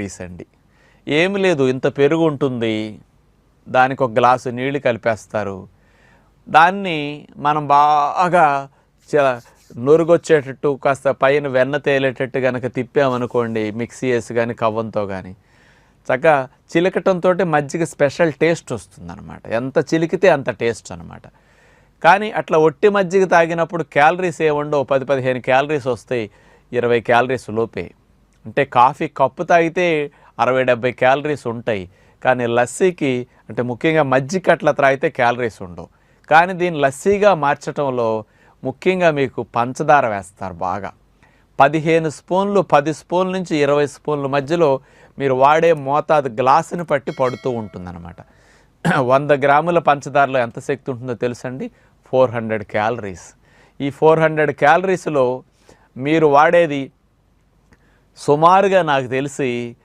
వేసండి ఏమి లేదు ఇంత పెరుగు ఉంటుంది దానికి ఒక గ్లాసు నీళ్ళు కలిపేస్తారు. దాన్ని మనం బాగా చ- నురుగొచ్చేటట్టు కాస్త పైన వెన్న తేలేటట్టు కనుక తిప్పామనుకోండి మిక్సీ వేసి కానీ కవ్వంతో కానీ చక్కగా చిలకటంతో మజ్జిగ స్పెషల్ టేస్ట్ వస్తుందన్నమాట. ఎంత చిలికితే అంత టేస్ట్ అనమాట కానీ అట్లా ఒట్టి మజ్జిగ తాగినప్పుడు క్యాలరీస్ ఏముండవు పది పదిహేను క్యాలరీస్ వస్తాయి ఇరవై క్యాలరీస్ లోపే. అంటే కాఫీ కప్పు తాగితే అరవై డెబ్బై క్యాలరీస్ ఉంటాయి. కానీ లస్సీకి అంటే ముఖ్యంగా మజ్జిగ అట్లా త్రాగితే క్యాలరీస్ ఉండవు. కానీ దీన్ని లస్సీగా మార్చడంలో ముఖ్యంగా మీకు పంచదార వేస్తారు బాగా. పదిహేను స్పూన్లు పది స్పూన్ల నుంచి ఇరవై స్పూన్ల మధ్యలో మీరు వాడే మోతాదు గ్లాసుని పట్టి పడుతూ ఉంటుందన్నమాట. వంద గ్రాముల పంచదారలో ఎంత శక్తి ఉంటుందో తెలుసండి? Four hundred calories. ఈ ఫోర్ హండ్రెడ్ క్యాలరీస్లో మీరు వాడేది సుమారుగా నాకు తెలిసి